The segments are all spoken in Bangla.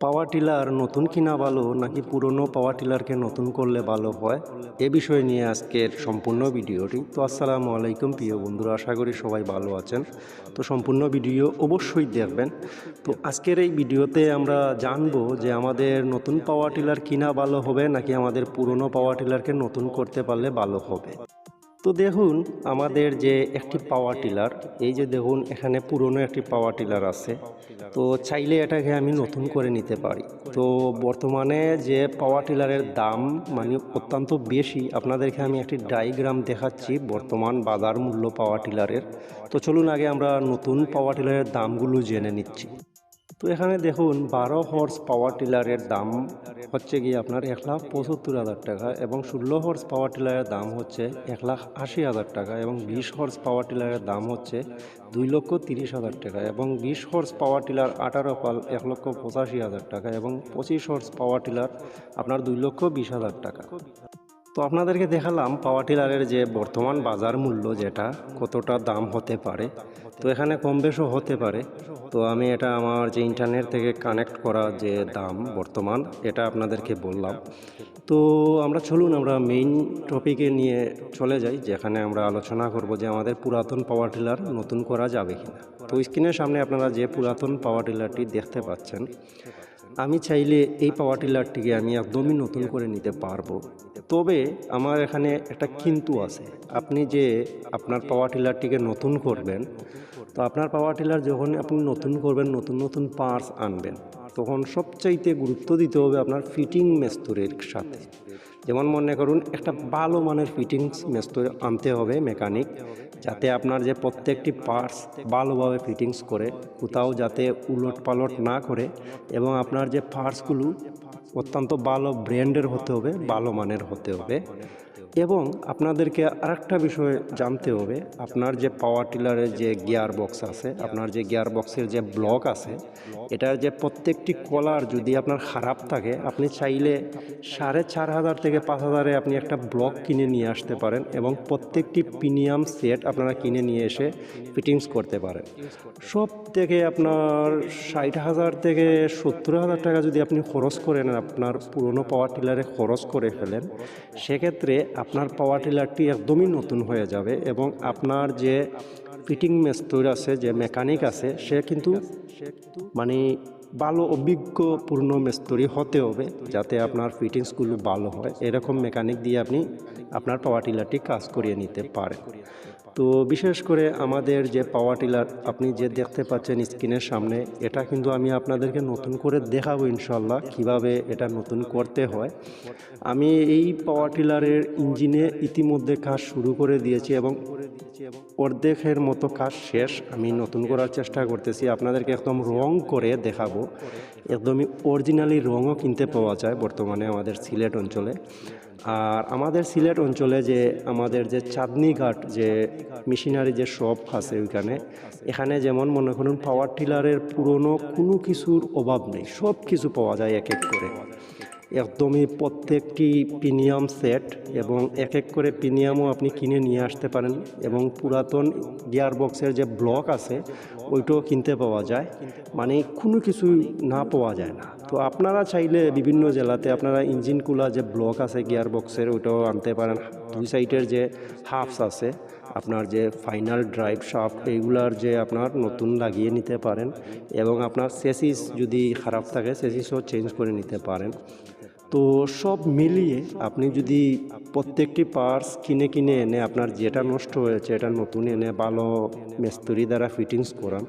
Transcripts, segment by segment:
পাওয়ার টিলার নতুন কিনা ভালো নাকি পুরনো পাওয়ার টিলারকে নতুন করলে ভালো হয়? এ বিষয় নিয়ে আজকের সম্পূর্ণ ভিডিওটি। তো আসসালামু আলাইকুম প্রিয় বন্ধুরা, আশা করি সবাই ভালো আছেন। তো সম্পূর্ণ ভিডিও অবশ্যই দেখবেন। তো আজকের এই ভিডিওতে আমরা জানব যে আমাদের নতুন পাওয়ার টিলার কিনা ভালো হবে নাকি আমাদের পুরনো পাওয়ার টিলারকে নতুন করতে পারলে ভালো হবে। তো দেখুন, আমাদের যে একটি পাওয়ার টিলার এই যে দেখুন, এখানে পুরনো একটি পাওয়ার টিলার আছে। তো চাইলে এটাকে আমি নতুন করে নিতে পারি। তো বর্তমানে যে পাওয়ার টিলারের দাম মানে অত্যন্ত বেশি, আপনাদেরকে আমি একটি ডায়াগ্রাম দেখাচ্ছি বর্তমান বাজার মূল্য পাওয়ার টিলারের তো চলুন আগে আমরা নতুন পাওয়ার টিলারের দামগুলো জেনে নিচ্ছি। তো এখানে দেখুন, বারো হর্স পাওয়ার টিলারের দাম হচ্ছে গিয়ে আপনার এক লাখ পঁচাত্তর হাজার টাকা এবং ষোলো হর্স পাওয়ার টিলারের দাম হচ্ছে এক লাখ আশি হাজার টাকা এবং বিশ হর্স পাওয়ার টিলারের দাম হচ্ছে দুই লক্ষ তিরিশ হাজার টাকা এবং বিশ হর্স পাওয়ার টিলার আঠারো পাল এক লক্ষ পঁচাশি হাজার টাকা এবং পঁচিশ হর্স পাওয়ার টিলার আপনার দুই লক্ষ বিশ হাজার টাকা। তো আপনাদেরকে দেখালাম পাওয়ার টিলারের যে বর্তমান বাজার মূল্য যেটা, কতটা দাম হতে পারে। তো এখানে কম বেশও হতে পারে। তো আমি এটা আমার যে ইন্টারনেট থেকে কানেক্ট করা যে দাম বর্তমান, এটা আপনাদেরকে বললাম। তো আমরা চলুন, আমরা মেইন টপিকে নিয়ে চলে যাই, যেখানে আমরা আলোচনা করব যে আমাদের পুরাতন পাওয়ার টিলার নতুন করা যাবে কিনা। তো স্ক্রিনের সামনে আপনারা যে পুরাতন পাওয়ার টিলারটি দেখতে পাচ্ছেন আমি চাইলে এই পাওয়ার টিলারটিকে আমি একদমই নতুন করে নিতে পারব। তবে আমার এখানে একটা কিন্তু আছে। আপনি যে আপনার পাওয়ার টিলারটিকে নতুন করবেন, তো আপনার পাওয়ার টিলার যখন আপনি নতুন করবেন, নতুন নতুন পার্টস আনবেন, তখন সবচাইতে গুরুত্ব দিতে হবে আপনার ফিটিং মেস্তুরের সাথে। যেমন মনে করুন, একটা ভালো মানের ফিটিংস মেস্তর আনতে হবে মেকানিক যাতে আপনার যে প্রত্যেকটি পার্টস ভালোভাবে ফিটিংস করে, কোথাও যাতে উলট পালট না করে এবং আপনার যে পার্টসগুলো অত্যন্ত ভালো ব্র্যান্ডের হতে হবে, ভালো মানের হতে হবে। এবং আপনাদেরকে আরেকটা বিষয় জানতে হবে। আপনার যে পাওয়ার টিলারের যে গিয়ার বক্স আছে, আপনার যে গিয়ার বক্সের যে ব্লক আছে, এটার যে প্রত্যেকটি কলার যদি আপনার খারাপ থাকে, আপনি চাইলে সাড়ে চার হাজার থেকে পাঁচ হাজারে আপনি একটা ব্লক কিনে নিয়ে আসতে পারেন এবং প্রত্যেকটি প্রিমিয়াম সেট আপনারা কিনে নিয়ে এসে ফিটিংস করতে পারেন। সব থেকে আপনার ষাট হাজার থেকে সত্তর হাজার টাকা যদি আপনি খরচ করেন আপনার পুরনো পাওয়ার টিলারে খরচ করে ফেলেন, সেক্ষেত্রে আপনার পাওয়ার টিলারটি একদমই নতুন হয়ে যাবে এবং আপনার যে ফিটিং মেস্তর আছে, যে মেকানিক আছে, সে কিন্তু মানে ভালো, অভিজ্ঞপূর্ণ মেস্তরি হতে হবে যাতে আপনার ফিটিংসগুলো ভালো হয়। এরকম মেকানিক দিয়ে আপনি আপনার পাওয়ার টিলারটি কাজ করিয়ে নিতে পারেন। তো বিশেষ করে আমাদের যে পাওয়ার টিলার আপনি যে দেখতে পাচ্ছেন স্ক্রিনের সামনে, এটা কিন্তু আমি আপনাদেরকে নতুন করে দেখাবো ইনশাল্লাহ কীভাবে এটা নতুন করতে হয়। আমি এই পাওয়ার টিলারের ইঞ্জিনে ইতিমধ্যে কাজ শুরু করে দিয়েছি এবং অর্ধেকের মতো কাজ শেষ আমি নতুন করার চেষ্টা করতেছি। আপনাদেরকে একদম রং করে দেখাবো। একদমই অরিজিনালি রঙও কিনতে পাওয়া যায় বর্তমানে আমাদের সিলেট অঞ্চলে। আর আমাদের সিলেট অঞ্চলে যে আমাদের যে চাঁদনি ঘাট যে মেশিনারি যে শপ আছে ওইখানে, এখানে যেমন মনে করুন পাওয়ার টিলারের পুরনো কোনো কিছুর অভাব নেই, সব কিছু পাওয়া যায় এক এক করে। একদমই প্রত্যেকটি প্রিমিয়াম সেট এবং এক এক করে প্রিমিয়ামও আপনি কিনে নিয়ে আসতে পারেন এবং পুরাতন গিয়ার বক্সের যে ব্লক আছে, ওইটাও কিনতে পাওয়া যায়। মানে কোনো কিছুই না পাওয়া যায় না। তো আপনারা চাইলে বিভিন্ন জেলাতে আপনারা ইঞ্জিন কুলা যে ব্লক আছে গিয়ার বক্সের ওটাও আনতে পারেন। দুই সাইডের যে হাফস আছে, আপনার যে ফাইনাল ড্রাইভ শাফট এইগুলার যে আপনার নতুন লাগিয়ে নিতে পারেন এবং আপনার সেসিস যদি খারাপ থাকে সেসিসও চেঞ্জ করে নিতে পারেন। তো সব মিলিয়ে আপনি যদি প্রত্যেকটি পার্টস কিনে কিনে এনে আপনার যেটা নষ্ট হয়েছে, এটা নতুন এনে ভালো মিস্ত্রি দ্বারা ফিটিংস করান,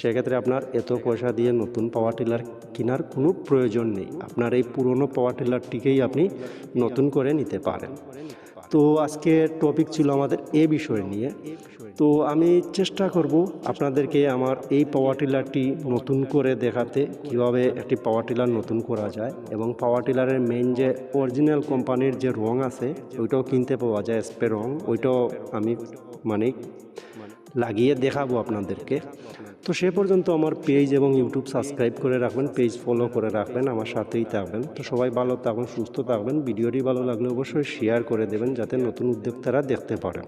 সেক্ষেত্রে আপনার এত পয়সা দিয়ে নতুন পাওয়ার টিলার কেনার কোনো প্রয়োজন নেই। আপনার এই পুরনো পাওয়ার টিলারটিকেই আপনি নতুন করে নিতে পারেন। তো আজকে টপিক ছিল আমাদের এ বিষয় নিয়ে। তো আমি চেষ্টা করব আপনাদেরকে আমার এই পাওয়ার টিলারটি নতুন করে দেখাতে কীভাবে একটি পাওয়ার টিলার নতুন করা যায় এবং পাওয়ার টিলারের মেইন যে অরিজিনাল কোম্পানির যে রং আছে, ওইটাও কিনতে পাওয়া যায় স্প্রে রং। ওইটাও আমি মানে লাগিয়ে দেখাবো আপনাদেরকে। তো সে পর্যন্ত আমার পেজ এবং ইউটিউব সাবস্ক্রাইব করে রাখবেন পেজ ফলো করে রাখবেন, আমার সাথেই থাকবেন। তো সবাই ভালো থাকবেন, সুস্থ থাকবেন। ভিডিওটি ভালো লাগলে অবশ্যই শেয়ার করে দেবেন, যাতে নতুন উদ্যোক্তারা দেখতে পারেন।